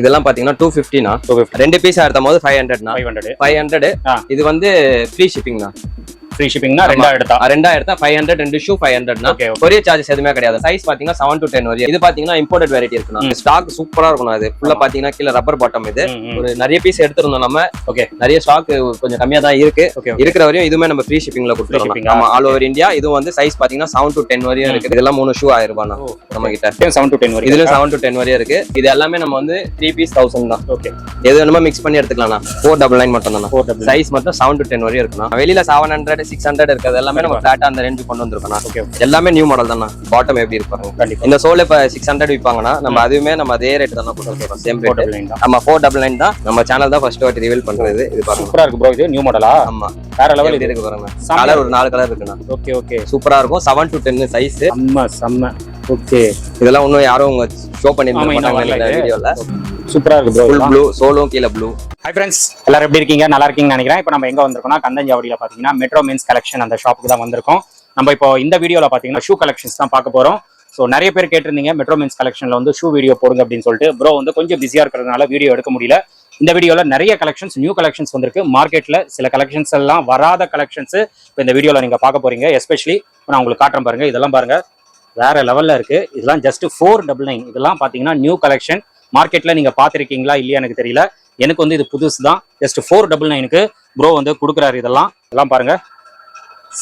இதெல்லாம் பாத்தீங்கன்னா two fifty ரெண்டு பீஸ் எடுத்தும் போது ஃபைவ் ஹண்ட்ரட் ஃபைவ் ஹண்ட்ரட். இது வந்து ஃப்ரீ ஷிப்பிங்னா ஃப்ரீ ஷிப்பிங்னா ரெண்டாயிரம் எடுத்தா ரெண்டாயிரத்தா ஃபைவ் ஹண்ட்ரட் ரெண்டு ஷூ ஃபைவ் ஹண்ட்ரட்னா கொரியர் சார்ஜஸ் எதுவுமே கிடையாது. சைஸ் பாத்தீங்கன்னா செவன் டு டென் வரையும். இது பாத்தீங்கன்னா இம்போர்ட்டட் வெரைட்டி இருக்குண்ணா. ஸ்டாக் சூப்பரா இருக்கும் அது ஃபுல்லா பாத்தீங்கன்னா கீழே ரப்பர் பாட்டம் இது. ஒரு நிறைய பீஸ் எடுத்திருந்தோம் நம்ம. ஓகே நிறைய ஸ்டாக் கொஞ்சம் கம்மியா தான் இருக்கு. இருக்கிற வரையும் இதுவுமே நம்ம ஃப்ரீ ஷிப்பிங்ல கொடுத்துருக்கோம்? ஆமா ஆல் ஓவர் இந்தியா இது வந்து சைஸ் பாத்தீங்கன்னா செவன் டு டென் வரையும் இருக்கு இதெல்லாம் மூணு ஷூ ஆயிரம் ரூபாய் நம்ம கிட்ட. செவன் டு டென் இதுல செவன் டு டென் வரையும் இருக்கு. இது எல்லாமே நம்ம வந்து த்ரீ பீஸ் தௌசண்ட் தான். ஓகே எது வேணுமோ மிக்ஸ் பண்ணி எடுத்துக்கலாம் ஃபோர் டபுள் நைன் மட்டும் தான் சைஸ் மட்டும் செவன் டு டென் வரையும் இருக்குண்ணா. வெளியில செவன் ஹண்ட்ரட் சிக்ஸ் ஹண்ட்ரட் இருக்கிறது எல்லாமே நம்ம ஃபிளாட்டா அந்த ரேஞ்சு கொண்டு வந்திருக்கோம் ஓகே எல்லாமே நியூ மாடல் தானே பாட்டம் எப்படி இருப்பாங்க இந்த சோல் இப்ப சிக்ஸ் ஹண்ட்ரட் விற்பாங்கன்னா நம்ம அதுவுமே நம்ம அதே ரேட் தான் சேம் ரேட் நைன் தான். ஆமா ஃபோர் டபுள் நைன் தான். நம்ம சேனல் தான் ஃபர்ஸ்ட் வாட்டி ரிவீல் பண்றது. இது பாருங்க. சூப்பரா இருக்கு ப்ரோ இது நியூ மாடலா ஆமா. வேற லெவல் இது. இருக்கு பாருங்க. கலர் ஒரு நாலு கலர் இருக்குண்ணா. ஓகே ஓகே சூப்பரா இருக்கும். செவன் டு டென் சைஸ் செம்ம செம்ம. ஓகே இதெல்லாம் இன்னும் யாரும் உங்க ஷோ இது. வீடியோல சூப்பரா இருக்கு ப்ரோ ஃபுல் ப்ளூ சோலும் கீழே ப்ளூ ஹாய் ஃப்ரெண்ட்ஸ் எல்லாரும் எப்படி இருக்கீங்க? நல்லா இருக்கீங்கன்னு நினைக்கிறேன். இப்போ நம்ம எங்க வந்திருக்கோம்னா கந்தஞ்சாவடியில் பார்த்தீங்கன்னா மெட்ரோ மென்ஸ் கலெக்ஷன் அந்த ஷாப்புக்கு தான் வந்திருக்கோம். நம்ம இப்போ இந்த வீடியோவில் பார்த்தீங்கன்னா ஷூ கலெக்ஷன்ஸ் தான் பார்க்க போறோம். ஸோ நிறைய பேர் கேட்டிருந்தீங்க மெட்ரோ மென்ஸ் கலெக்ஷனில் வந்து ஷூ வீடியோ போடுங்க அப்படின்னு சொல்லிட்டு. ப்ரோ வந்து கொஞ்சம் பிஸியாக இருக்கிறதுனால வீடியோ எடுக்க முடியல. இந்த வீடியோவில் நிறைய கலெக்ஷன்ஸ் நியூ கலெக்ஷன்ஸ் வந்திருக்கு. மார்க்கெட்டில் சில கலெக்ஷன்ஸ் எல்லாம் வராத கலெக்ஷன்ஸ் இப்போ இந்த வீடியோவில் நீங்கள் பார்க்க போறீங்க. எஸ்பெஷலி நான் உங்களுக்கு காட்டுறேன் பாருங்க. இதெல்லாம் பாருங்க. வேற லெவல்ல இருக்கு. இதெல்லாம் ஜஸ்ட் ஃபோர் டபுள் நைன் இதெல்லாம் பார்த்தீங்கன்னா நியூ கலெக்ஷன் மார்க்கெட்ல நீங்க பார்த்துருக்கீங்களா இல்லையா எனக்கு தெரியல. எனக்கு வந்து இது புதுசு தான் ஜஸ்ட் ஃபோர் டபுள் நைனுக்கு ப்ரோ வந்து கொடுக்குறாரு இதெல்லாம். இதெல்லாம் பாருங்க.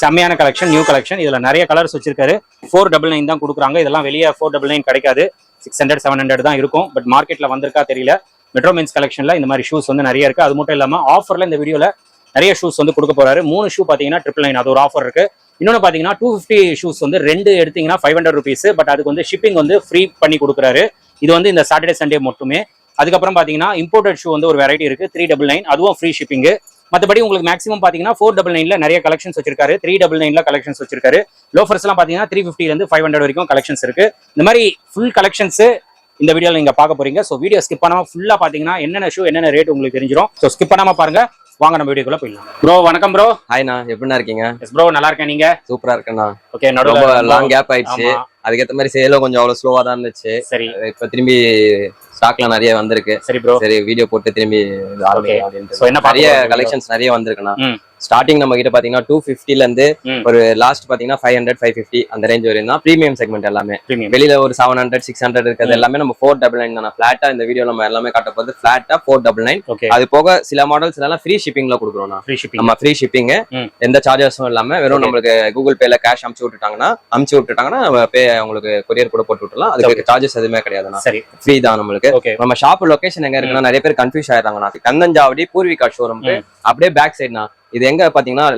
செம்மையான கலெக்ஷன் நியூ கலெக்ஷன் இதுல நிறைய கலர்ஸ் வச்சிருக்காரு. ஃபோர் டபுள் நைன் தான் கொடுக்குறாங்க. இதெல்லாம் வெளியே ஃபோர் டபுள் நைன் கிடைக்காது. சிக்ஸ் ஹண்ட்ரட் செவன் ஹண்ட்ரட் தான் இருக்கும். பட் மார்க்கெட்ல வந்திருக்கா தெரியல. மெட்ரோ மென்ஸ் கலெக்ஷன்ல இந்த மாதிரி ஷூஸ் வந்து நிறைய இருக்கு. அது மட்டும் இல்லாம ஆஃபர்ல இந்த வீடியோல நிறைய ஷூஸ் வந்து கொடுக்க போறாரு. மூணு ஷூ பாத்தீங்கன்னா ட்ரிபிள் நைன் அது ஒரு ஆஃபர் இருக்கு. இன்னொன்று பார்த்தீங்கன்னா டூ ஃபிஃப்டி ஷூஸ் வந்து ரெண்டு எடுத்தீங்கன்னா ஃபைவ் ஹண்ட்ரட் ருபீஸ் பட் அதுக்கு வந்து ஷிப்பிங் வந்து ஃப்ரீ பண்ணி கொடுக்குறாரு. இது வந்து இந்த சாட்டர்டே சண்டே மட்டுமே. அதுக்கப்புறம் பார்த்தீங்கன்னா இம்போர்ட்டட் ஷூ வந்து ஒரு வெரைட்டி இருக்கு. த்ரீ டபுள் நைன் அதுவும் ஃப்ரீ ஷிப்பிங் மற்றபடி உங்களுக்கு மேக்ஸிமம் பார்த்தீங்கன்னா ஃபோர் டபுள் நைனில் நிறைய கலெக்ஷன்ஸ் வச்சிருக்காரு. த்ரீ டபுள் நைன்ல கலெக்ஷன்ஸ் வச்சிருக்காரு. லோஃபர்ஸ்லாம் பார்த்தீங்கன்னா த்ரீ ஃபிஃப்டிலேருந்து ஃபைவ் ஹண்ட்ரட் வரைக்கும் கலெக்ஷன்ஸ் இருக்கு. இந்த மாதிரி ஃபுல் கலெக்ஷன்ஸ் இந்த வீடியோவில் நீங்கள் பார்க்க போறீங்க. ஸோ வீடியோ ஸ்கிப் பண்ணாமல் ஃபுல்லாக பார்த்தீங்கன்னா என்னென்ன ஷூ என்னென்ன ரேட் உங்களுக்கு தெரிஞ்சிடும் ஸோ ஸ்கிப் பண்ணாமல் பாருங்க. வாங்க நம்ம வீடியோக்குள்ள போயிடலாம். ப்ரோ வணக்கம் ப்ரோ ஹாய்ண்ணா எப்படிண்ணா இருக்கீங்க? எஸ் ப்ரோ நல்லா இருக்கேன் நீங்க? சூப்பரா இருக்கேண்ணா ஓகே ரொம்ப நடுவில் லாங் கேப் ஆயிடுச்சு. ஆமா. அதுக்கேத்த மாதிரி சேலும் கொஞ்சம் அவ்வளவு ஸ்லோவா தான் இருந்துச்சு. சரி. இப்ப திரும்பி ஸ்டாக்ல நிறைய வந்திருக்கு. சரி ப்ரோ சரி வீடியோ போட்டு திரும்பி நிறைய கலெக்ஷன்ஸ் நிறைய வந்திருக்குண்ணா. ஸ்டார்டிங் நம்ம கிட்ட பாத்தீங்கன்னா டூ ல இருந்து ம். ஒரு லாஸ்ட் பாத்தீங்கன்னா ஃபைவ் ஹண்ட்ரட் ஃபைவ் ஃபிஃப்டி அந்த ரேஞ்ச் வரையும் தான் ப்ரீமியம் செக்மெண்ட் எல்லாமே. வெளியில ஒரு செவன் ஹண்ட்ரட் சிக்ஸ் ஹண்ட்ரட் இருக்கிறது எல்லாமே நம்ம ஃபோர் டபுள் நைன் தான். ஃபிளாட்டா இந்த வீடியோ நம்ம எல்லாமே காட்ட போகுது ஃபிளாட்டா ஃபோர் டபுள் நைன் ஓகே அது போக சில மாடல்ஸ் எல்லாம் ஃப்ரீ ஷிப்பிங்ல கொடுக்குறோம் ஃப்ரீ ஷிப்பிங் நம்ம ஃப்ரீ ஷிப்பிங். எந்த சார்ஜஸும் இல்லாம வெறும். நம்மளுக்கு கூகுள் பேல கேஷ் அமுச்சு விட்டுட்டாங்கன்னா அமுச்சு விட்டுட்டாங்கன்னா பே உங்களுக்கு கொரியர் கூட போட்டு விட்டுலாம் அதுக்கு சார்ஜஸ் எதுவுமே கிடையாதுண்ணா சரி. ஃப்ரீ தான் நம்மளுக்கு. நம்ம ஷாப் லொகேஷன் எங்க இருக்குன்னா நிறைய பேர் கன்ஃபியூஸ் ஆயிடுறாங்கண்ணா கந்தஞ்சாவடி பூர்விகா ஷோரூம்க்கு அப்படியே பேக் சைடுனா இது எங்க பாத்தீங்கன்னா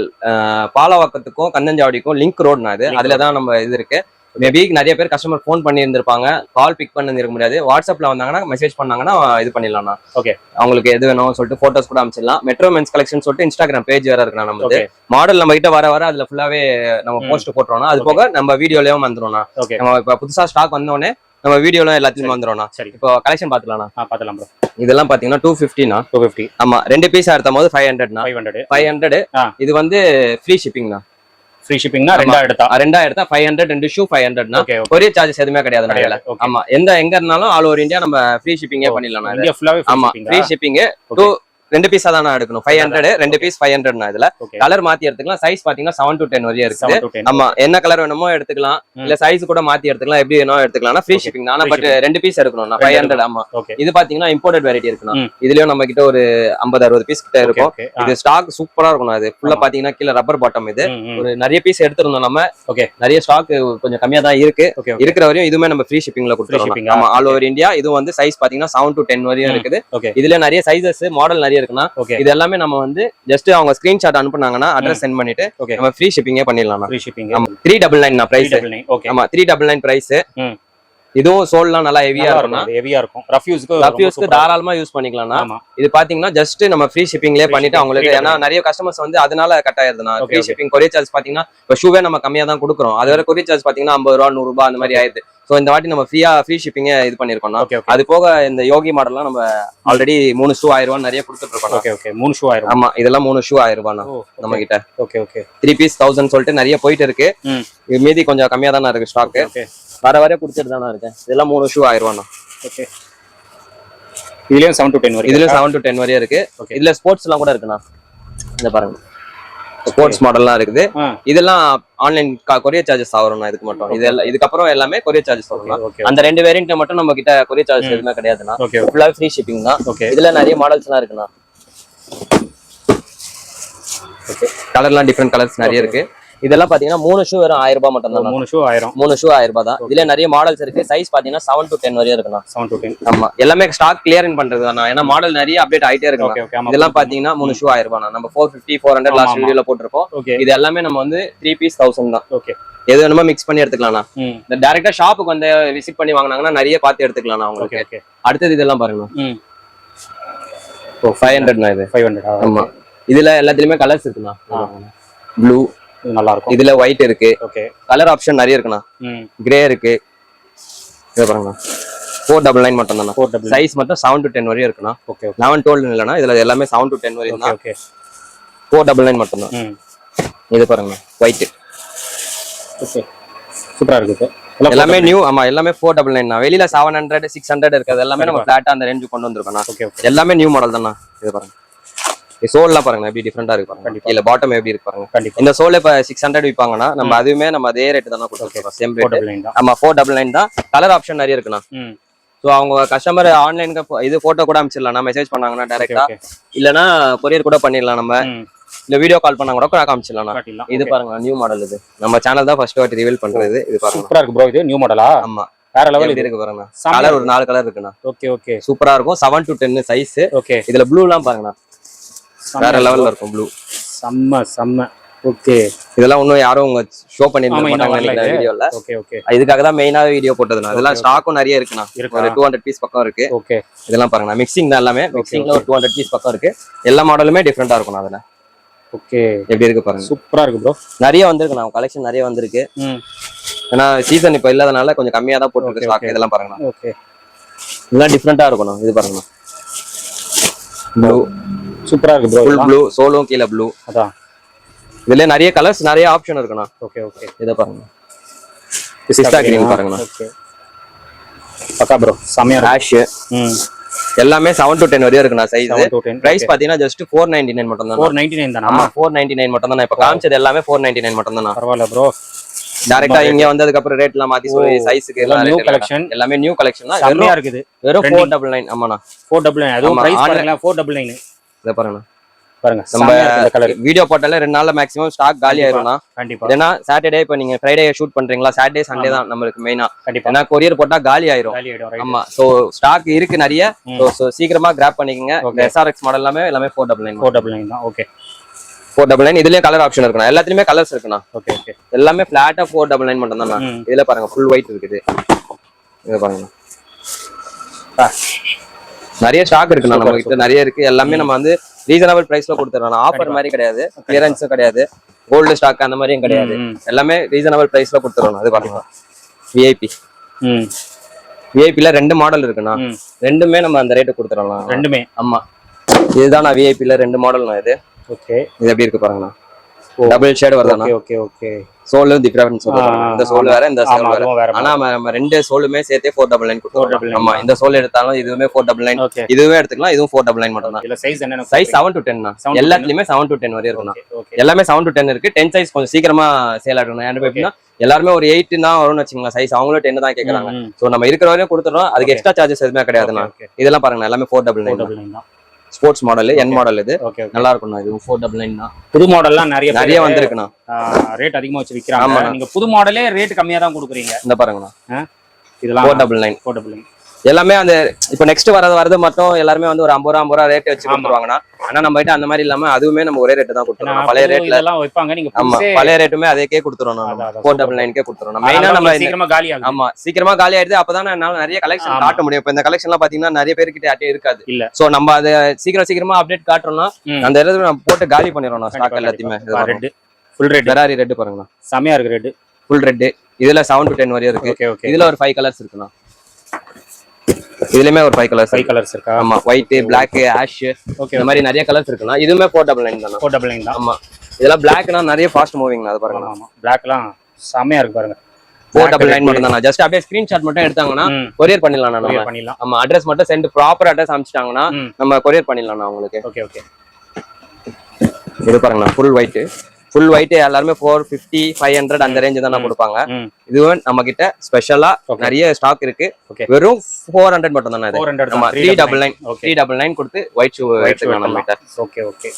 பாலவாக்கத்துக்கும் கந்தஞ்சாவடிக்கும் லிங்க் ரோடுனா இது. Link அதுல தான் நம்ம இது இருக்கு. மேபி நிறைய பேர் கஸ்டமர் ஃபோன் பண்ணி இருந்திருப்பாங்க கால் பிக் பண்ணி இருக்க முடியாது வாட்ஸ்அப்ல வந்தாங்கன்னா மெசேஜ் பண்ணாங்கன்னா இது பண்ணிடலாம்ண்ணா. Okay. அவங்களுக்கு எது வேணும் சொல்லிட்டு போட்டோஸ் கூட அமைச்சிடலாம். மெட்ரோ மென்ஸ் கலெக்ஷன் சொல்லிட்டு இன்ஸ்டாகிராம் பேஜ் வேற இருக்குண்ணா நம்ம ஓகே மாடல் நம்ம கிட்ட வர வர அதுல ஃபுல்லாவே நம்ம. போஸ்ட் போட்டுறோம்னா அது போக நம்ம வீடியோலயும் வந்துடும்ண்ணா ஓகே நம்ம இப்ப புதுசா ஸ்டாக் வந்தோடனே நம்ம வீடியோல எல்லாத்தையும் வந்துடும்ண்ணா சரி. இப்போ கலெக்ஷன் பாத்துக்கலாம்ண்ணா ஆ பார்த்துலாம் ப்ரோ இதெல்லாம் பாத்தீங்கன்னா டூ ஃபிஃப்டினா டூ ஃபிஃப்டி ஆமா ரெண்டு பீஸ் எடுத்தும் போது ஃபைவ் ஹண்ட்ரட்னா ஃபைவ் ஹண்ட்ரட் ஃபைவ் ஹண்ட்ரட். இது வந்து ஃப்ரீ ஷிப்பிங்னா ஃப்ரீ ஷிப்பிங்னா. ரெண்டாயிரம் எடுத்தா? ரெண்டாயிரம் எடுத்தா ஃபைவ் ஹண்ட்ரட் ரெண்டு ஷூ ஃபைவ் ஹண்ட்ரட்னா கொரியர் சார்ஜஸ் எதுவுமே கிடையாது ஓகே ஆமா எந்த எங்க இருந்தாலும் ஆல் ஓவர் இந்தியா நம்ம ஃப்ரீ ஷிப்பிங்கே பண்ணிடலாம் ஆமா ஃப்ரீ ஷிப்பிங் டூ ரெண்டு பீஸா தான் எடுக்கணும். ஃபைவ் ஹண்ட்ரட் ரெண்டு பீஸ் ஃபைவ் ஹண்ட்ரட்னா இதுல. ஓகே கலர் மாத்தி எடுத்துக்கலாம். சைஸ் பாத்தீங்கன்னா செவன் டு டென் வரையும் டென் ஆமா. என்ன கலர் வேணுமோ எடுத்துக்கலாம். இல்ல சைஸ் கூட மாத்தி எடுத்துக்கலாம். எப்படி வேணும் எடுத்துக்கலாம். ஃப்ரீ. ஷிப்பிங் ஆனா பட் ரெண்டு பீஸ் எடுக்கணும். ஃபைவ் ஹண்ட்ரட் ஆமா. ஓகே இது பாத்தீங்கன்னா இம்போர்ட்டட் வெரைட்டி இருக்குண்ணா. ம். இதுலயும் நம்ம கிட்ட ஒரு ஐம்பது அறுபது பீஸ் கிட்ட ஓகே இருக்கும். ஓகே இது ஸ்டாக் சூப்பரா இருக்கும் அது ஃபுல்லா. பாத்தீங்கன்னா கீழே ரப்பர் பாட்டம் இது. ஒரு நிறைய பீஸ் எடுத்திருந்தோம் நம்ம. Okay. நிறைய ஸ்டாக் கொஞ்சம் கம்மியா தான் இருக்கு. ஓகே ஓகே இருக்கிற வரையும் இதுவுமே நம்ம ஃப்ரீ ஷிப்பிங்ல கொடுத்துருக்கோம்? ஆமா ஆல் ஓவர் இந்தியா இது வந்து சைஸ் பாத்தீங்கன்னா செவன் டு டென் வரையும். இருக்குது. ஓகே இதுல நிறைய சைசஸ் மாடல் நிறைய இருக்குன்னா ஓகே இது எல்லாமே நம்ம வந்து ஜஸ்ட் அவங்க ஸ்கிரீன்ஷாட் அனுப்புனாங்கன்னா அட்ரஸ் சென்ட் பண்ணிட்டு நம்ம ஃப்ரீ ஷிப்பிங்கே பண்ணிடலாம். ஃப்ரீ ஷிப்பிங் ஆமா three double nine price okay ஆமா த்ரீ டபுள் நைன் பிரைஸ். இதுவும் சோல்லாம் நல்லா ஹெவியா இருக்கும் ஹெவியா இருக்கும். ரஃப்யூஸ்க்கு ரஃப்யூஸ்க்கு தாராளமா யூஸ் பண்ணிக்கலாம்னா ஆமா. இது பாத்தீங்கன்னா ஜஸ்ட் நம்ம ஃப்ரீ ஷிப்பிங்லேயே பண்ணிட்டு அவங்களுக்கு ஏன்னா நிறைய கஸ்டமர்ஸ் வந்து அதனால cut Okay, free. Shipping courier charge பாத்தீங்கன்னா இப்போ ஷூவே நம்ம கம்மியா தான் கொடுக்குறோம். அது வரை கொரியர் சார்ஜ் பாத்தீங்கன்னா ஐம்பது ரூபா நூறு ரூபாய் அந்த மாதிரி ஆயிடுது ஸோ இந்த வாட்டி நம்ம ஃப்ரீயா ஃப்ரீ ஷிப்பிங்கே இது பண்ணிருக்கோம்னா ஓகே அது போக இந்த யோகி மாடல்லாம் நம்ம ஆல்ரெடி மூணு ஷூ ஆயிரம் ரூபாய் நிறைய கொடுத்துட்டு இருக்கோம் ஓகே ஓகே மூணு ஷூ ஆயிரும் ஆமா இதெல்லாம் மூணு ஷூ ஆயிரம் ரூபாய் நம்ம கிட்ட okay okay three piece thousand சொல்லிட்டு நிறைய போயிட்டு இருக்கு. மீதி கொஞ்சம் கம்மியா தானே இருக்கு ஸ்டாக் ஓகே வர வர கொடுத்துட்டு தானே இருக்கேன். இதெல்லாம் மூணு ஷூ ரூபாய் ஓகே இதுலயும் செவன் டு டென் வரைக்கும் இதுல செவன் டு டென் வரையும் இருக்கு. இதுல ஸ்போர்ட்ஸ் எல்லாம் கூட இருக்குண்ணா. இந்த பாருங்க. ஸ்போர்ட்ஸ் மாடல்லாம் இருக்குது. இதெல்லாம் ஆன்லைன் கொரியர் சார்ஜஸ் ஆகும்ண்ணா இதுக்கு மட்டும். இது எல்லாம் இதுக்கப்புறம் எல்லாமே கொரியர் சார்ஜஸ் ஓகே அந்த ரெண்டு வேரியன்ட் மட்டும் நம்ம கிட்ட கொரியர் சார்ஜஸ் எதுவுமே கிடையாதுண்ணா. ஓகே ஃபுல்லாக ஃப்ரீ ஷிப்பிங் தான். இதுல நிறைய மாடல்ஸ் எல்லாம் இருக்குண்ணா. ஓகே கலர்லாம் டிஃப்ரெண்ட் கலர்ஸ் நிறைய இருக்கு. இதெல்லாம் பாத்தீங்கன்னா மூணு ஷூ வெறும் ஆயிரம் ரூபாய் மட்டும் தான் மூணு ஷூ ஆயிரம். மூணு ஷூ ஆயிரம் ரூபாய் தான். இதுல நிறைய மாடல்ஸ் இருக்கு. சைஸ் பாத்தீங்கன்னா செவன் டு டென் வரையும் இருக்குண்ணா செவன் டு டென் ஆமா. எல்லாமே ஸ்டாக் கிளியரிங் பண்றது தான்? ஏன்னா மாடல் நிறைய அப்டேட் ஆயிட்டே இருக்கு இதெல்லாம் பாத்தீங்கன்னா மூணு ஷூ ஆயிரம் ரூபாய் நம்ம four fifty four hundred last. வீடியோல போட்டிருக்கோம். இது எல்லாமே நம்ம வந்து த்ரீ பீஸ் தௌசண்ட் தான். ஓகே எது வேணுமோ மிக்ஸ் பண்ணி எடுத்துக்கலாம்ண்ணா. இந்த டேரக்டா ஷாப்புக்கு வந்து விசிட் பண்ணி வாங்கினாங்கன்னா நிறைய பார்த்து எடுத்துக்கலாம்ண்ணா உங்களுக்கு. அடுத்தது இதெல்லாம் பாருங்க ஓ ஃபைவ் ஹண்ட்ரட்ண்ணா இது? ஃபைவ் ஹண்ட்ரட் ஆமா. இதுல எல்லாத்துலயுமே கலர்ஸ் இருக்குண்ணா. ப்ளூ நல்லா இருக்கும் இதுல ஒயிட் இருக்கு. ஓகே கலர் ஆப்ஷன் நிறைய இருக்குண்ணா. கிரே இருக்கு. இதை பாருங்கண்ணா. ஃபோர் டபுள் நைன் மட்டும் தானே சைஸ் மட்டும் செவன் டு டென் வரையும் இருக்குண்ணா. ஓகே லெவன் டுவெல் இல்லைனா இதுல எல்லாமே செவன் டு டென் வரையும் தான். ஓகே ஃபோர் டபுள் நைன் மட்டும் தான் இது பாருங்க ஒயிட் ஓகே சூப்பரா இருக்குது எல்லாமே நியூ ஆமா எல்லாமே ஃபோர் டபுள் நைன் தான் வெளியில செவன் ஹண்ட்ரட் சிக்ஸ் ஹண்ட்ரட் இருக்கிறது எல்லாமே நம்ம ஃபிளாட்டா அந்த ரேஞ்சு கொண்டு ஓகே எல்லாமே நியூ மாடல் தான்ண்ணா இது பாருங்க. சோல்லாம் பாருங்க எப்படி டிஃப்ரெண்டா இருக்கு பாருங்க. கண்டிப்பா. கீழே பாட்டம் எப்படி இருக்கு பாருங்க. கண்டிப்பா. இந்த சோல் இப்ப சிக்ஸ் ஹண்ட்ரட் விற்பாங்கன்னா நம்ம அதுவுமே நம்ம அதே ரேட் தானே கொடுத்துருக்கோம் சேம் ரேட் ஆமா ஃபோர் டபுள் நைன் தான். கலர் ஆப்ஷன் நிறைய இருக்குண்ணா. ஸோ அவங்க கஸ்டமர் ஆன்லைனுக்கு இது போட்டோ கூட அனுப்பிச்சிடலாம். மெசேஜ் பண்ணாங்கன்னா டேரக்டா இல்லனா கொரியர் கூட பண்ணிடலாம் நம்ம. இல்ல வீடியோ கால் பண்ணா கூட காமிச்சிடலாம் இது பாருங்க நியூ மாடல் இது. நம்ம சேனல் தான் ஃபர்ஸ்ட் வாட்டி ரிவீல் பண்றது. இது பாருங்க. சூப்பரா இருக்கு ப்ரோ இது நியூ மாடலா ஆமா. வேற லெவல் இது? இருக்கு பாருங்க. கலர் ஒரு நாலு கலர் இருக்குண்ணா. ஓகே ஓகே சூப்பரா இருக்கும். Seven to ten size okay இதுல ப்ளூலாம் பாருங்கண்ணா. வேற லெவல்ல இருக்கும் ப்ளூ செம்ம செம்ம. ஓகே இதெல்லாம் இன்னும் யாரும் உங்க ஷோ பண்ணிருக்க மாட்டாங்க நினைக்கிறேன். வீடியோல ஓகே ஓகே இதுக்காக தான் மெயினாவே வீடியோ போட்டதுண்ணா. இதெல்லாம் ஸ்டாக்கும் நிறைய இருக்குண்ணா. இருக்கா? ஒரு டூ ஹண்ட்ரட் பீஸ் பக்கம் இருக்கு. ஓகே இதெல்லாம் பாருங்க மிக்சிங் தான் எல்லாமே. மிக்சிங்ல ஒரு டூ ஹண்ட்ரட் பீஸ் பக்கம் இருக்கு. எல்லா மாடலுமே டிஃப்ரெண்டா இருக்கும் அதுல ஓகே எப்படி இருக்கு பாருங்க. சூப்பரா இருக்கு ப்ரோ நிறைய வந்திருக்கு கலெக்ஷன் நிறைய வந்திருக்கு. ஏன்னா சீசன் இப்ப இல்லாதனால கொஞ்சம் கம்மியா தான் போட்டுருக்கு ஸ்டாக். இதெல்லாம் பாருங்கண்ணா. ஓகே இதெல்லாம் டிஃப்ரெண்டா இருக்கணும் இது பாருங்கண்ணா. ப்ளூ சூப்பரா இருக்கு ப்ரோ ஃபுல் ப்ளூ சோலும் கீழே ப்ளூ அதான். இதுல நிறைய கலர்ஸ் நிறைய ஆப்ஷன் இருக்குண்ணா. ஓகே ஓகே இதை பாருங்க. பிஸ்டா கிரீன் பாருங்கண்ணா. ஓகே பக்கா ப்ரோ செமையா ஆஷ் ம். எல்லாமே செவன் டு டென் வரையும் இருக்குண்ணா சைஸ் பிரைஸ் பாத்தீங்கன்னா ஜஸ்ட் ஃபோர் நைன்டி நைன் மட்டும் தான் ஃபோர் நைன்டி நைன் தானா? ஆமா ஃபோர் நைன்டி நைன் மட்டும் தான் இப்ப காமிச்சது எல்லாமே ஃபோர் நைன்டி நைன் மட்டும் தான் பரவாயில்ல ப்ரோ டேரக்டா இங்க வந்ததுக்கு அப்புறம் ரேட் எல்லாம் மாத்தி சொல்லி சைஸுக்கு இதெல்லாம் new collection. எல்லாமே நியூ கலெக்ஷன் தான். இருக்குது. வெறும் ஃபோர் டபுள் நைன் ஆமாண்ணா. ஃபோர் டபுள் நைன் அதுவும் ஆமா, பிரைஸ் டபுள் நைன் இதை பாருங்க பாருங்க நம்ம வீடியோ போட்டாலே ரெண்டு நாள்ல மேக்ஸிமம் ஸ்டாக் காலி ஆயிரும்னா கண்டிப்பா. ஏன்னா சாட்டர்டே இப்ப நீங்க ஃப்ரைடே ஷூட் பண்றீங்களா? சாட்டர்டே சண்டே தான் நம்மளுக்கு மெயினா கண்டிப்பா. ஏன்னா கொரியர் போட்டா காலி ஆயிரும். ஆமா. சோ ஸ்டாக் இருக்கு நிறைய. so சீக்கிரமா கிராப் பண்ணிக்கங்க. எஸ்ஆர்எக்ஸ் மாடல் எல்லாமே எல்லாமே four double nine four double nine தான். ஓகே ஃபோர் டபுள் நைன் இதுலயும் கலர் ஆப்ஷன் இருக்குண்ணா. எல்லாத்துலயுமே கலர்ஸ் இருக்குண்ணா. ஓகே ஓகே எல்லாமே பிளாட்டா ஃபோர் டபுள் நைன் மட்டும் தான் இதுல பாருங்க ஃபுல் ஒயிட் இருக்குது. இதை பாருங்க நிறைய ஸ்டாக் இருக்குண்ணா Super, நம்ம கிட்ட நிறைய இருக்கு. எல்லாமே நம்ம வந்து ரீசனபிள் பிரைஸ்ல கொடுத்துறோம் ஆஃபர் மாதிரி கிடையாது. கிளியரன்ஸும் கிடையாது. கோல்டு ஸ்டாக் அந்த மாதிரியும் கிடையாது. எல்லாமே ரீசனபிள் பிரைஸ்ல கொடுத்துறோம் அது பாருங்க. விஐபி ம். விஐபில ரெண்டு மாடல் இருக்குண்ணா. ரெண்டுமே நம்ம அந்த ரேட்டு கொடுத்துறலாம் ரெண்டுமே. ஆமா. இதுதான் நான் விஐபில ரெண்டு மாடல்ண்ணா இது. ஓகே. இது எப்படி இருக்கு பாருங்கண்ணா. டபுள் ஷேட் வருதாண்ணா? ஓகே ஓகே சோலும் டிஃபரன்ஸ் இந்த சோல் வேற இந்த சோல் வேற. ஆனா நம்ம- ரெண்டு சோலுமே சேர்த்தே ஃபோர் டபுள் நைன் 499 ஆமா இந்த சோல் எடுத்தாலும் இதுவுமே ஃபோர் டபுள் நைன் இதுவே எடுத்துக்கலாம் இதுவும் ஃபோர் டபுள் நைன் மட்டும் தான் சைஸ் என்னென்ன சைஸ் செவன் டு டென் தான் 7 to 10. எல்லாத்துலயுமே seven to ten okay okay எல்லாமே செவன் டு டென் இருக்கு. டென் சைஸ் கொஞ்சம் சீக்கிரமா சேல் ஆகணும் ஏன்னா எப்படின்னா எல்லாருமே ஒரு எயிட் தான் வரும்னு வச்சுங்களேன் சைஸ் அவங்களும் டென் தான் கேக்குறாங்க. சோ நம்ம இருக்கிற வரையும் கொடுத்துறோம் அதுக்கு. எக்ஸ்ட்ரா சார்ஜஸ் எதுவுமே கிடையாதுண்ணா. இதெல்லாம் பாருங்க எல்லாமே four double nine sports model என் மாடல் இது. நல்லா இருக்கும்ண்ணா இது. ஃபோர் டபுள் நைன் தான் புது மாடல்லாம் நிறைய நிறைய வந்திருக்குண்ணா. ரேட் அதிகமா வச்சு விக்கிறாங்க ஆமாண்ணா. நீங்க புது மாடலே ரேட் கம்மியா தான் கொடுக்குறீங்க. இந்த பாருங்கண்ணா. இதெல்லாம் four double nine four double nine எல்லாமே அந்த இப்போ நெக்ஸ்ட் வரது வரது மட்டும் எல்லாருமே வந்து ஒரு ஐம்பது ரூபா ஐம்பது ரூபா ரேட் வச்சு. கொடுத்துருவாங்கண்ணா. ஆனா நம்ம கிட்ட அந்த மாதிரி இல்லாம அதுவுமே நம்ம ஒரே ரேட்டு தான் கொடுத்துருவோம் ஏன்னா, பழைய ரேட்ல இதெல்லாம் வைப்பாங்க நீங்க ஆமா பழைய ரேட்டுமே அதேக்கே கொடுத்துருவோம் நம்ம. ஃபோர். டபுள் நைன்கே கொடுத்துருவோம் மெயினா நம்ம சீக்கிரமா காலி ஆகும் ஆமா சீக்கிரமா காலி ஆயிடுது. அப்பதான் என்னால நிறைய கலெக்ஷன். காட்ட முடியும். இப்ப இந்த கலெக்ஷன் எல்லாம் பாத்தீங்கன்னா நிறைய பேர்கிட்ட யார்ட்டையும் இருக்காது. இல்ல. சோ நம்ம அதை சீக்கிரம் சீக்கிரமா அப்டேட் காட்டுறோம்னா. அந்த இடத்துல நம்ம போட்டு காலி பண்ணிடுறோம் ஸ்டாக் எல்லாத்தையுமே. Red full red Ferrari red பாருங்கண்ணா. செமையா இருக்கு ரெட் ஃபுல் ரெட் இதுல செவன் டு டென் வரையும் இருக்கு. இதுல ஒரு ஃபைவ் கலர்ஸ் இருக்குண்ணா. இதுலயுமே ஒரு ஃபைவ் கலர்ஸ் ஃபைவ் கலர்ஸ் இருக்கா? ஆமா ஒயிட் பிளாக் ஆஷ் ஓகே இந்த மாதிரி நிறைய கலர்ஸ் இருக்குண்ணா இதுவுமே ஃபோர் டபுள் நைன் தானே? ஃபோர் டபுள் நைன் தான். ஆமா. இதெல்லாம் பிளாக்னா நிறைய ஃபாஸ்ட் மூவிங் அது பாருங்க. ஆமா பிளாக்லாம் செமையா இருக்கு பாருங்க. ஃபோர் டபுள் நைன் மட்டும் தான்? ஜஸ்ட் அப்படியே ஸ்கிரீன்ஷாட் மட்டும் எடுத்தாங்கன்னா கொரியர் பண்ணிடலாம் நம்ம பண்ணிடலாம். ஆமா அட்ரஸ் மட்டும் சென்ட் ப்ராப்பர் அட்ரஸ் அனுப்பிச்சிட்டாங்கன்னா. நம்ம கொரியர் பண்ணிடலாம் உங்களுக்கு. ஓகே ஓகே இது பாருங்கண்ணா ஃபுல் ஒயிட் ஃபுல் ஒயிட் எல்லாருமே ஃபோர் ஃபிஃப்டி ஃபைவ் ஹண்ட்ரட் அந்த ரேஞ்ச் தான் கொடுப்பாங்க. இதுவும் நம்ம கிட்ட ஸ்பெஷலா. நிறைய ஸ்டாக் இருக்கு. வெறும் ஃபோர் ஹண்ட்ரட் மட்டும் தானே. Three double nine three double nine கொடுத்து ஒயிட் ஷூ எடுத்துக்கலாம் நம்ம கிட்ட ஓகே ஓகே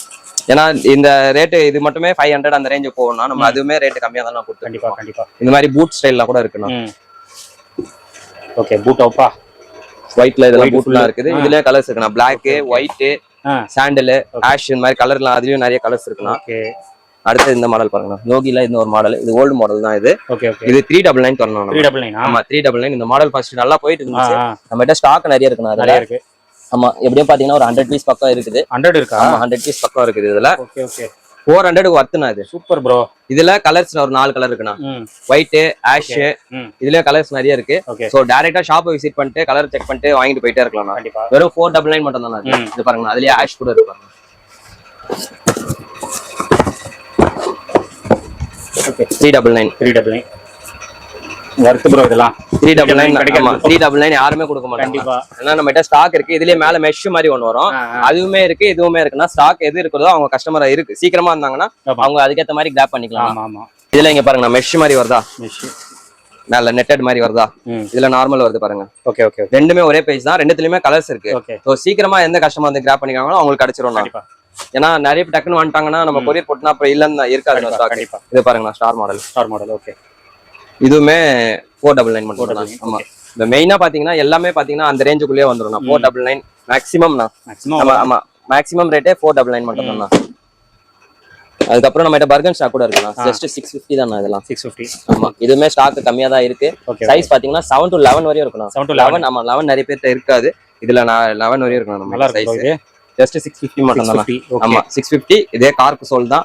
ஏன்னா இந்த ரேட்டு இது மட்டுமே ஃபைவ் ஹண்ட்ரட் அந்த ரேஞ்ச் போகணும்னா நம்ம அதுவுமே ரேட் கம்மியா தான் கொடுத்து கண்டிப்பா கண்டிப்பா. இந்த மாதிரி பூட் ஸ்டைல்லாம் கூட இருக்குண்ணா ம். ஓகே பூட் அவுப்பா ஒயிட்ல இதெல்லாம் பூட்லாம். இருக்குது. இதுலயே கலர்ஸ் இருக்குண்ணா பிளாக் ஒயிட் சாண்டில் ஆஷ் இந்த மாதிரி கலர்லாம் அதுலயும் நிறைய கலர்ஸ் இருக்குண்ணா ஓகே அடுத்து இந்த மாடல் பாருங்கண்ணா நோகில இந்த ஒரு மாடல் இது ஓல்டு மாடல் தான் இது. இது த்ரீ டபுள் நைன் தரணும் த்ரீ நம்ம. டபுள் நைனா ஆமா த்ரீ டபுள் நைன் இந்த மாடல் ஃபர்ஸ்ட் நல்லா போயிட்டு இருந்துச்சு. ஆ, நம்ம கிட்ட ஸ்டாக் நிறைய அதுல. நிறைய இருக்கு. ஆமா எப்படியும் பாத்தீங்கன்னா ஒரு ஹண்ட்ரட் பீஸ் பக்கம் இருக்குது. ஹண்ட்ரட் இருக்கா? ஆமா ஹண்ட்ரட் பீஸ் பக்கம் இருக்குது இதுல. ஓகே ஓகே ஃபோர் ஹண்ட்ரடுக்கு ஒர்த்துனா இது. சூப்பர் ப்ரோ இதுல கலர்ஸ் ஒரு நாலு கலர் இருக்குண்ணா. ஒயிட் ஆஷ் ம். இதுலயே கலர்ஸ் நிறைய இருக்கு. சோ டைரக்டா ஷாப் விசிட் பண்ணிட்டு கலர் செக் பண்ணிட்டு வாங்கிட்டு போயிட்டே இருக்கலாம் வெறும் ஃபோர் டபுள் நைன் மட்டும் தான். இது பாருங்க அதுலயே ஆஷ் கூட இருக்கு okay three double nine three double nine worth bro இதெல்லாம். த்ரீ டபுள் நைன் கிடைக்காது. த்ரீ டபுள் நைன் யாருமே கொடுக்க மாட்டாங்க. கண்டிப்பா. ஏன்னா நம்ம கிட்ட ஸ்டாக் இருக்கு. இதுலயே மேல மெஷ் மாதிரி ஒன்று வரும். அதுவுமே இருக்கு இதுவுமே இருக்குன்னா ஸ்டாக் எது இருக்குதோ அவங்க கஸ்டமர் இருக்கு. சீக்கிரமா இருந்தாங்கன்னா. அவங்க அதுக்கேத்த மாதிரி கிராப் பண்ணிக்கலாம். ஆமா இதுல இங்க பாருங்க மெஷ் மாதிரி வருதா? மிஷ் மேல நெட்டட் மாதிரி வருதா? இதுல நார்மல் வருது பாருங்க. ஓகே ஓகே ரெண்டுமே ஒரே பேஜ் தான். ரெண்டுத்துலயுமே கலர்ஸ் இருக்கு. ஸோ சீக்கிரமா எந்த கஸ்டமர் வந்து கிராப் பண்ணிக்காங்களோ அவங்களுக்கு கிடைச்சிரும் ஏன்னா நிறைய பேர் டக்குன்னு வந்துட்டாங்கன்னா நம்ம கொரியர் போட்டுனா அப்புறம் இல்லன்னு இருக்காது கண்டிப்பா ஸ்டாக் இது பாருங்க star model star model okay இதுவுமே ஃபோர் டபுள் நைன் மட்டும் தான். 499, ஆமா. இந்த மெயினா பாத்தீங்கன்னா எல்லாமே பாத்தீங்கன்னா அந்த ரேஞ்சுக்குள்ளேயே வந்துடும் ஃபோர் டபுள் நைன். மேக்ஸிமம்னா மேக்ஸிமம் ஆமா. மேக்ஸிமம் ரேட்டே ஃபோர் டபுள் நைன் மட்டும் தான் அதுக்கப்புறம் நம்ம பர்கன் ஸ்டாக் கூட இருக்குண்ணா. ஜஸ்ட் சிக்ஸ் ஃபிஃப்டி தான் இதெல்லாம். சிக்ஸ் ஃபிஃப்டி ஆமா. இதுவுமே ஸ்டாக் கம்மியா தான் இருக்கு. சைஸ் பாத்தீங்கன்னா செவன் டு லெவன் வரையும் இருக்கணும் செவன் டு லெவன் ஆமா லெவன் நிறைய பேர்ட்ட இருக்காது. இதுல நான் லெவன் வரையும் இருக்கணும் நம்ம சைஸ் ஜஸ்ட் சிக்ஸ் ஃபிஃப்டி மட்டும் தான் ஆமா சிக்ஸ் ஃபிஃப்டி இதே கார்க்கு சோல் தான்.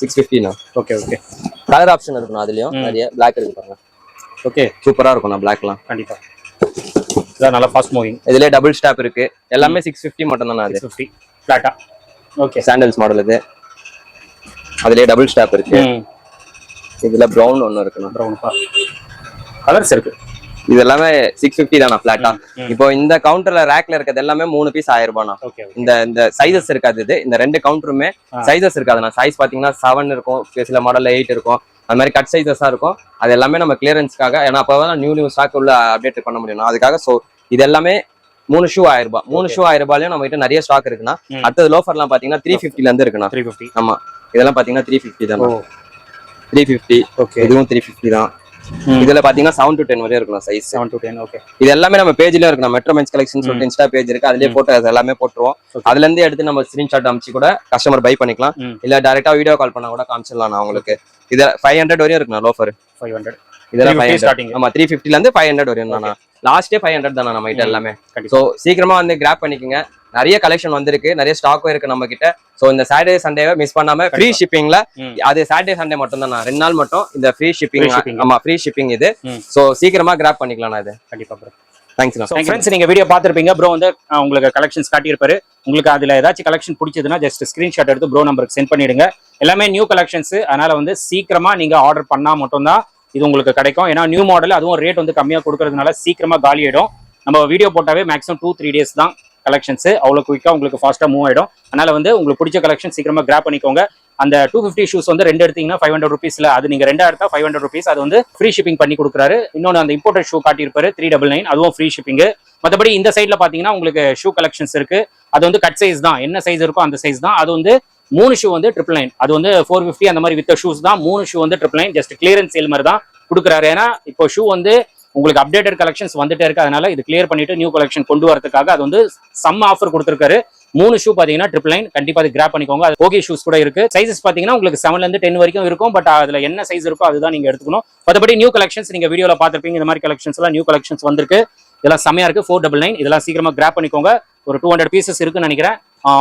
சிக்ஸ் ஃபிஃப்டிண்ணா ஓகே ஓகே கலர் ஆப்ஷன் இருக்கணும் அதுலயும். நிறைய பிளாக் இருக்கு பாருங்க. ஓகே சூப்பரா இருக்கும் பிளாக்லாம் கண்டிப்பா. இதான் நல்லா ஃபாஸ்ட் மூவிங் இதுலயே டபுள் ஸ்டாப் இருக்கு. எல்லாமே சிக்ஸ் ஃபிஃப்டி மட்டும் தான் அது. ஃபிஃப்டி ஃபிளாட்டா ஓகே சாண்டல்ஸ் மாடல் இது. அதுலயே டபுள் ஸ்டாப் இருக்கு. இதுல ப்ரௌன் ஒன்னு இருக்குண்ணா. ப்ரௌன்ப்பா கலர்ஸ் இருக்கு. இது எல்லாமே சிக்ஸ் ஃபிஃப்டி தானா பிளாட்டா ம். இப்போ இந்த கவுண்டர்ல ரேக்ல இருக்கிறது எல்லாமே மூணு பீஸ் ஆயிரம் ஓகே இந்த இந்த சைஸஸ் இருக்காது இது. இந்த ரெண்டு கவுண்டருமே ஆ. சைஸஸ் இருக்காதுண்ணா. சைஸ் பாத்தீங்கன்னா செவன் இருக்கும். சில மாடல்ல எயிட் இருக்கும். அது மாதிரி கட் சைஸஸா இருக்கும். அது எல்லாமே நம்ம கிளியரன்ஸ்க்காக ஏன்னா அப்பதான் நியூ நியூ ஸ்டாக் உள்ள அப்டேட் பண்ண முடியும் அதுக்காக சோ இது எல்லாமே மூணு ஷூ ஆயிரம் ரூபாய் மூணு ஷூ ஆயிரம் ரூபாயிலும் நம்ம கிட்ட நிறைய ஸ்டாக் இருக்குன்னா. அடுத்தது லோஃபர்லாம் பாத்தீங்கன்னா த்ரீ ஃபிஃப்டில இருந்து இருக்குண்ணா. ஆமா. இதெல்லாம் பாத்தீங்கன்னா த்ரீ ஃபிஃப்டி தான் த்ரீ ஃபிஃப்டி ஓகே. இதுவும் த்ரீ ஃபிஃப்டி தான். இதுல பாத்தீங்கன்னா செவன் டு டென் வரையும் இருக்கும் size seven to ten okay இது எல்லாமே நம்ம பேஜ்ல இருக்கு மெட்ரோ மென்ஸ் கலெக்ஷன் சொல்லிட்டு இன்ஸ்டா பேஜ் இருக்கு. அதுலயே போட்டோ எல்லாமே போட்டுருவோம். அதுல இருந்து எடுத்து நம்ம ஸ்கிரீன்ஷாட் அமிச்சு கூட கஸ்டமர் பை பண்ணிக்கலாம். இல்ல டைரக்டா வீடியோ கால் பண்ணா கூட காமிச்சிடலாம் நான் உங்களுக்கு. இது ஃபைவ் ஹண்ட்ரட் வரையும் இருக்குண்ணா லோஃபர் ஃபைவ் ஹண்ட்ரட் இதெல்லாம் ஃபைவ் ஹண்ட்ரட் ஸ்டார்டிங் ஆமா த்ரீ ஃபிஃப்டில இருந்து ஃபைவ் ஹண்ட்ரட் வரையும் தானா? லாஸ்டே ஃபைவ் ஹண்ட்ரட் தானே நம்ம கிட்ட. எல்லாமே. சோ சீக்கிரமா வந்து கிராப் பண்ணிக்கோங்க. நிறைய கலெக்ஷன் வந்திருக்கு. நிறைய ஸ்டாக்கும் இருக்கு நம்ம கிட்ட சோ இந்த சாட்டர்டே சண்டேவை மிஸ் பண்ணாம ஃப்ரீ ஷிப்பிங்ல. அது சாட்டர்டே சண்டே மட்டும் தான் ரெண்டு நாள் மட்டும் இந்த ஃப்ரீ ஷிப்பிங். ஆமா ஃப்ரீ ஷிப்பிங் இது. சோ சீக்கிரமா கிராப் பண்ணிக்கலாம் இது. கண்டிப்பா ப்ரோ ஸோ ஃப்ரெண்ட்ஸ் நீங்க வீடியோ பார்த்துருப்பீங்க. ப்ரோ வந்து உங்களுக்கு கலெக்ஷன்ஸ் காட்டியிருப்பாரு. உங்களுக்கு அதுல ஏதாச்சும் கலெக்ஷன் பிடிச்சதுன்னா ஜஸ்ட் ஸ்கிரீன்ஷாட் எடுத்து ப்ரோ நம்பருக்கு சென்ட் பண்ணிடுங்க. எல்லாமே நியூ கலெக்ஷன்ஸ் அதனால வந்து சீக்கிரமா நீங்க ஆர்டர் பண்ணா மட்டும்தான் இது உங்களுக்கு கிடைக்கும். ஏன்னா நியூ மாடல் அதுவும் ரேட் வந்து கம்மியாக கொடுக்கறதுனால சீக்கிரமா காலியிடும் நம்ம வீடியோ போட்டாவே மேக்ஸிமம் டூ த்ரீ டேஸ் தான் கலெக்ஷன்ஸ் அவ்வளோ குயிக்காக உங்களுக்கு ஃபாஸ்ட்டாக மூவ் ஆகிடும் அதனால வந்து உங்களுக்கு பிடிச்ச கலெக்ஷன் சீக்கிரமா கிராப் பண்ணிக்கோங்க. அந்த டூ ஃபிஃப்டி ஷூஸ் வந்து ரெண்டு எடுத்தீங்கன்னா ஃபைவ் ஹண்ட்ரட் ருபீஸ்ல அது நீங்க ரெண்டா எடுத்தா ஃபைவ் ஹண்ட்ரட் ருபீஸ் அது வந்து ஃப்ரீ ஷிப்பிங் பண்ணி கொடுக்குறாரு. இன்னொன்று அந்த இம்போர்ட்டட் ஷூ காட்டியிருப்பாரு த்ரீ டபுள் நைன் அதுவும் ஃப்ரீ ஷிப்பிங் மற்றபடி இந்த சைடில் பாத்தீங்கன்னா உங்களுக்கு ஷூ கலெக்ஷன்ஸ் இருக்கு. அது வந்து கட் சைஸ் தான். என்ன சைஸ் இருக்கோ அந்த சைஸ் தான். அது வந்து மூணு ஷூ வந்து ட்ரிபிள் நைன் அது வந்து ஃபோர் ஃபிஃப்டி அந்த மாதிரி வித்த ஷூஸ் தான். மூணு ஷூ வந்து triple nine just clearance sale மாதிரி தான் கொடுக்குறாரு. ஏன்னா இப்போ ஷூ வந்து உங்களுக்கு அப்டேட்டட் கலெக்ஷன்ஸ் வந்துட்டே இருக்கு. அதனால இது கிளியர் பண்ணிட்டு நியூ கலெக்ஷன் கொண்டு வரதுக்காக அது வந்து சம் ஆஃபர் கொடுத்துருக்காரு. மூணு ஷூ பாத்தீங்கன்னா ட்ரிபிள் நைன் கண்டிப்பா அது கிராப் பண்ணிக்கோங்க. அது ஓகே ஷூஸ் கூட இருக்கு. சைசஸ் பாத்தீங்கன்னா உங்களுக்கு செவன்ல இருந்து டென் வரைக்கும் இருக்கும். பட் அதுல என்ன சைஸ் இருக்கோ அதுதான் நீங்க எடுத்துக்கணும். மற்றபடி நியூ கலெக்ஷன்ஸ் நீங்க வீடியோல பாத்திருப்பீங்க இந்த மாதிரி கலெக்ஷன்ஸ் எல்லாம் நியூ கலெக்ஷன்ஸ் வந்திருக்கு. இதெல்லாம் செமையா இருக்கு. ஃபோர் டபுள் நைன் இதெல்லாம் சீக்கிரமா கிராப் பண்ணிக்கோங்க. ஒரு டூ ஹண்ட்ரட் பீசஸ் இருக்குன்னு நினைக்கிறேன்.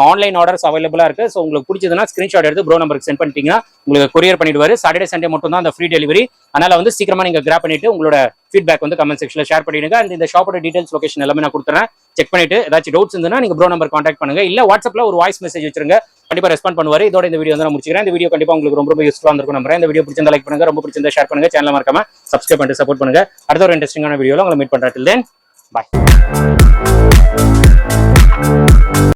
ஆன்லைன் ஆர்டர்ஸ் அவைலபிளாக இருக்குது ஸோ உங்களுக்கு பிடிச்சதுன்னா ஸ்க்ரீன்ஷாட் எடுத்து ப்ரோ நம்பருக்கு சென்ட் பண்ணிட்டீங்கன்னா உங்களுக்கு கொரியர் பண்ணிடுவார். சாட்டர்டே சண்டே மட்டும் தான் அந்த ஃப்ரீ டெலிவரி அதனால் வந்து சீக்கிரமாக நீங்கள் கிராப் பண்ணிட்டு உங்களோட ஃபீட்பேக் வந்து கமெண்ட் செக்ஷனில் ஷேர் பண்ணிடுங்க. அண்ட் இந்த ஷாப்போட டீடைல்ஸ் லொகேஷன் எல்லாமே நான் கொடுத்துறேன். செக் பண்ணிட்டு ஏதாச்சும் டவுட்ஸ் இருந்ததுன்னா நீங்கள் ப்ரோ நம்பர் காண்டாக்ட் பண்ணுங்க. இல்லை வாட்ஸ்அப்பில் ஒரு வாய்ஸ் மெசேஜ் வச்சிருங்க. கண்டிப்பாக ரெஸ்பாண்ட் பண்ணுவார். இதோட இந்த வீடியோ வந்து நான் முடிச்சுக்கிறேன். இந்த வீடியோ கண்டிப்பாக உங்களுக்கு ரொம்ப ரொம்ப இருக்கும் நம்புறேன். இந்த வீடியோ பிடிச்சிருந்தா லைக் பண்ணுங்க. ரொம்ப பிடிச்சிருந்தா ஷேர் பண்ணுங்க. சேனல் மறக்காம சப்ஸ்கிரைப் பண்ணிட்டு சப்போர்ட் பண்ணுங்க. அடுத்த ஒரு இன்ட்ரெஸ்டிங்கான வீடியோவில் உங்களை மீட் பண்றேன். தென் பாய்